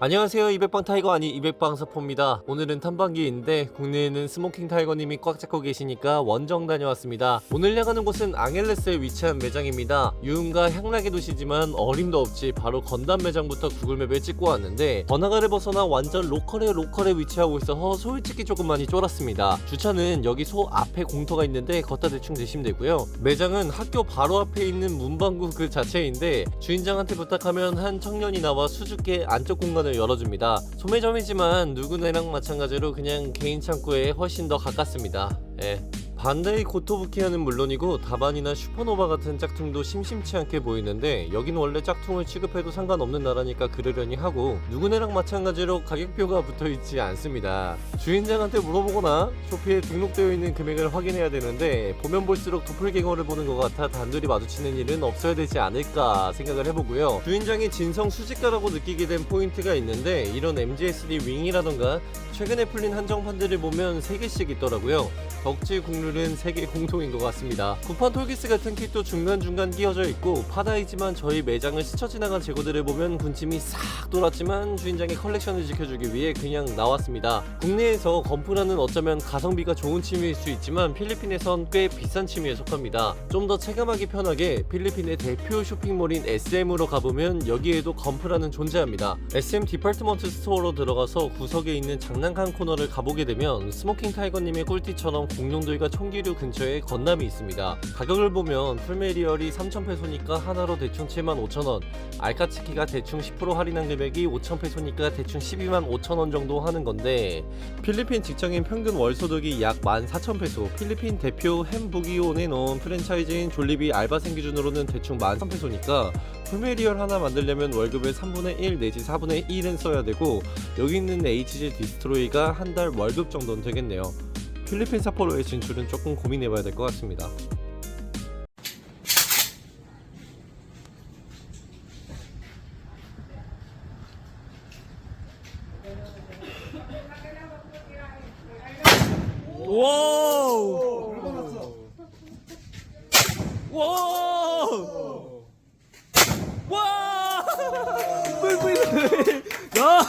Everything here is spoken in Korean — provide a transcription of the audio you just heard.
안녕하세요 200방 타이거 아니 200방 서포입니다. 오늘은 탐방기인데 국내에는 스모킹 타이거님이 꽉 잡고 계시니까 원정 다녀왔습니다. 오늘 향하는 곳은 앙헬레스에 위치한 매장입니다. 유흥과 향락의 도시지만 어림도 없지 바로 건담 매장부터 구글맵에 찍고 왔는데 번화가를 벗어나 완전 로컬의 로컬에 위치하고 있어서 솔직히 조금 많이 쫄았습니다. 주차는 여기 소 앞에 공터가 있는데 걷다 대충 되시면 되고요. 매장은 학교 바로 앞에 있는 문방구 그 자체인데 주인장한테 부탁하면 한 청년이 나와 수줍게 안쪽 공간 을 열어줍니다. 소매점이지만 누구네랑 마찬가지로 그냥 개인 창고에 훨씬 더 가깝습니다. 예. 반다이 고토부키아는 물론이고 다반이나 슈퍼노바 같은 짝퉁도 심심치 않게 보이는데 여긴 원래 짝퉁을 취급해도 상관없는 나라니까 그러려니 하고 누구네랑 마찬가지로 가격표가 붙어있지 않습니다. 주인장한테 물어보거나 쇼피에 등록되어 있는 금액을 확인해야 되는데 보면 볼수록 도플갱어를 보는 것 같아 단둘이 마주치는 일은 없어야 되지 않을까 생각을 해보고요. 주인장이 진성 수집가라고 느끼게 된 포인트가 있는데 이런 MGSD 윙이라던가 최근에 풀린 한정판들을 보면 3개씩 있더라고요. 덕질 국룰 은 세계 공통인 것 같습니다. 구판 톨기스 같은 kit도 중간중간 끼어져 있고 파다이지만 저희 매장을 스쳐 지나간 재고들을 보면 군침이 싹 돌았지만 주인장의 컬렉션을 지켜주기 위해 그냥 나왔습니다. 국내에서 건프라는 어쩌면 가성비가 좋은 취미일 수 있지만 필리핀에선 꽤 비싼 취미에 속합니다. 좀 더 체감하기 편하게 필리핀의 대표 쇼핑몰인 SM으로 가보면 여기에도 건프라는 존재합니다. SM 디파트먼트 스토어로 들어가서 구석에 있는 장난감 코너를 가보게 되면 스모킹 타이거님의 꿀띠처럼 공룡들과 총 기류 근처에 건담이 있습니다. 가격을 보면 풀메리얼이 3,000페소니까 하나로 대충 75,000원, 알카츠키가 대충 10% 할인한 금액이 5,000페소니까 대충 12만 5천원 정도 하는 건데 필리핀 직장인 평균 월 소득이 약 14,000페소, 필리핀 대표 햄부기온에 넣은 프랜차이즈인 졸리비 알바생 기준으로는 대충 13,000페소니까 풀메리얼 하나 만들려면 월급의 3분의 1 내지 4분의 1은 써야 되고 여기 있는 HG 디스트로이가 한 달 월급 정도는 되겠네요. 필리핀 사포로의 진출은 조금 고민해봐야 될 것 같습니다. 와우! 와우! 와! 뿔뿔이 야!